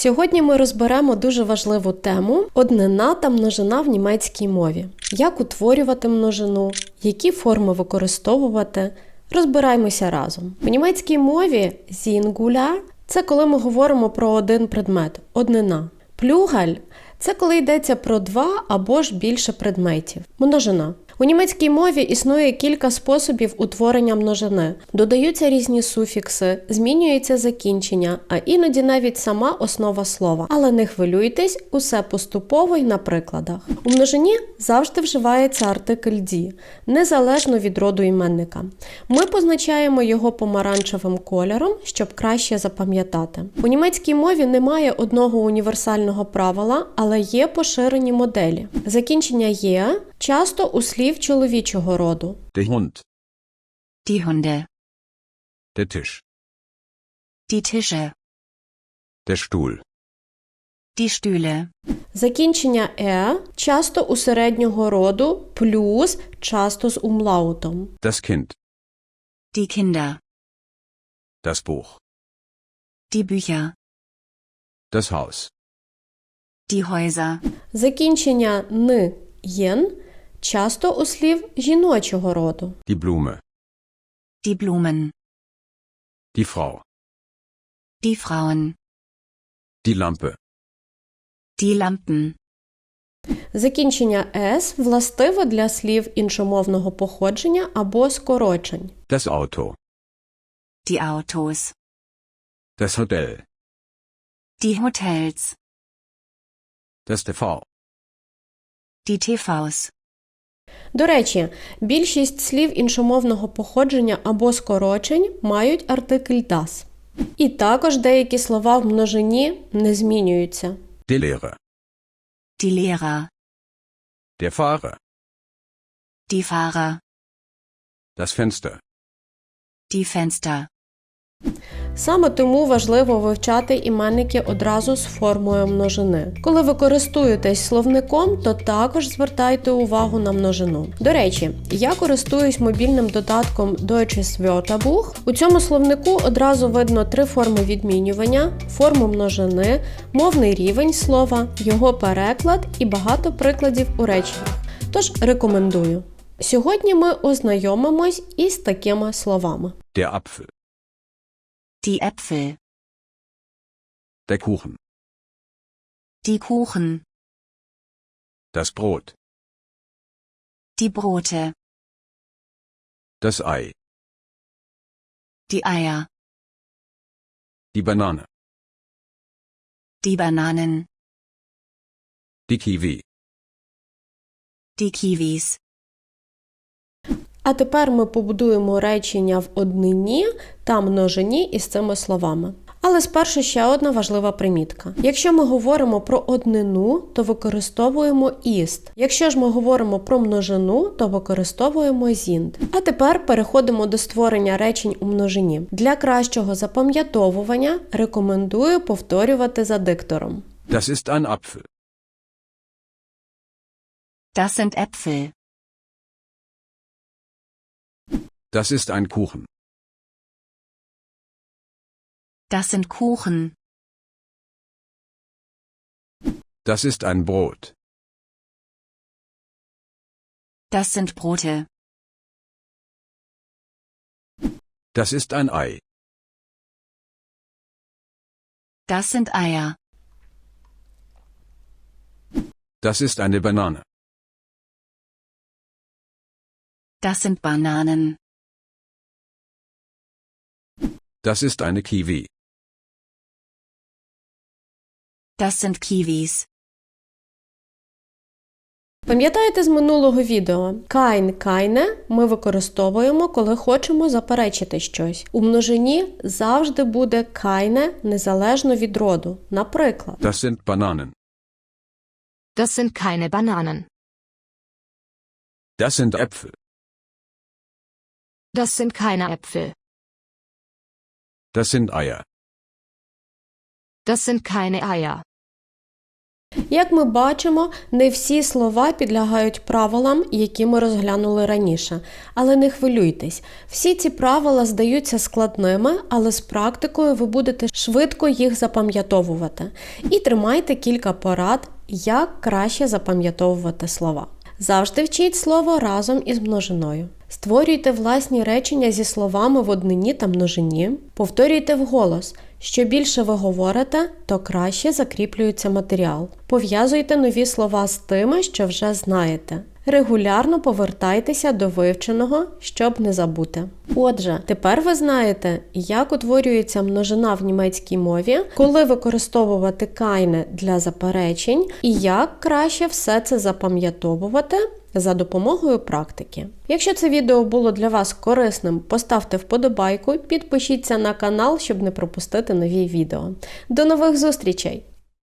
Сьогодні ми розберемо дуже важливу тему однина та множина в німецькій мові. Як утворювати множину, які форми використовувати. Розбираємося разом. В німецькій мові «Singular» – це коли ми говоримо про один предмет однина. Плюгаль це коли йдеться про два або ж більше предметів. Множина. У німецькій мові існує кілька способів утворення множини. Додаються різні суфікси, змінюється закінчення, а іноді навіть сама основа слова. Але не хвилюйтесь, усе поступово й на прикладах. У множині завжди вживається артикль «ді», незалежно від роду іменника. Ми позначаємо його помаранчевим кольором, щоб краще запам'ятати. У німецькій мові немає одного універсального правила, але є поширені моделі. Закінчення є часто у слів чоловічого роду. Der Hund, Die Hunde, der Tisch, die Tische, der Stuhl, die Stühle, Закінчення е часто у середнього роду, плюс часто з умлаутом. das Kind, die Kinder, das Buch, die Bücher, das Haus, die Häuser, Закінчення н єн часто у слів жіночого роду. die Blume, die Blumen, die Frau, die Frauen, die Lampe, die Lampen, Закінчення с властиве для слів іншомовного походження або скорочень. das Auto, die Autos, das Hotel, die Hotels, das TV, die TVs, До речі, більшість слів іншомовного походження або скорочень мають артикль das. І також деякі слова в множині не змінюються. der Lehrer, die Lehrer, der Fahrer, die Fahrer, das Fenster, die Fenster. Саме тому важливо вивчати іменники одразу з формою множини. Коли ви користуєтесь словником, то також звертайте увагу на множину. До речі, я користуюсь мобільним додатком Deutsches Wörterbuch. У цьому словнику одразу видно три форми відмінювання, форму множини, мовний рівень слова, його переклад і багато прикладів у реченнях. Тож рекомендую. Сьогодні ми ознайомимось із такими словами. der Apfel, Die Äpfel, der Kuchen, die Kuchen, das Brot, die Brote, das Ei, die Eier, die Banane, die Bananen, die Kiwi, die Kiwis. А тепер ми побудуємо речення в однині та множині із цими словами. Але спершу ще одна важлива примітка. Якщо ми говоримо про однину, то використовуємо іст. Якщо ж ми говоримо про множину, то використовуємо зінд. А тепер переходимо до створення речень у множині. Для кращого запам'ятовування рекомендую повторювати за диктором. das ist ein Apfel, Das sind Äpfel. Das ist ein Kuchen, Das sind Kuchen. das ist ein Brot, Das sind Brote. das ist ein Ei, Das sind Eier. das ist eine Banane, Das sind Bananen. Das ist eine Kiwi, Das sind Kiwis. Пам'ятаєте з минулого відео? Кайн кайне ми використовуємо, коли хочемо заперечити щось. У множині завжди буде кайне незалежно від роду. Наприклад, das sind Bananen, Das sind keine Bananen. das sind Äpfel, Das sind keine Äpfel. Das sind Eier, Das sind keine Eier. Як ми бачимо, не всі слова підлягають правилам, які ми розглянули раніше. Але не хвилюйтесь, всі ці правила здаються складними, але з практикою ви будете швидко їх запам'ятовувати. І тримайте кілька порад, як краще запам'ятовувати слова. Завжди вчіть слово разом із множиною. Створюйте власні речення зі словами в однині та множині. Повторюйте вголос. Що більше ви говорите, то краще закріплюється матеріал. Пов'язуйте нові слова з тими, що вже знаєте. Регулярно повертайтеся до вивченого, щоб не забути. Отже, тепер ви знаєте, як утворюється множина в німецькій мові, коли використовувати кайне для заперечень, і як краще все це запам'ятовувати за допомогою практики. Якщо це відео було для вас корисним, поставте вподобайку, підпишіться на канал, щоб не пропустити нові відео. До нових зустрічей!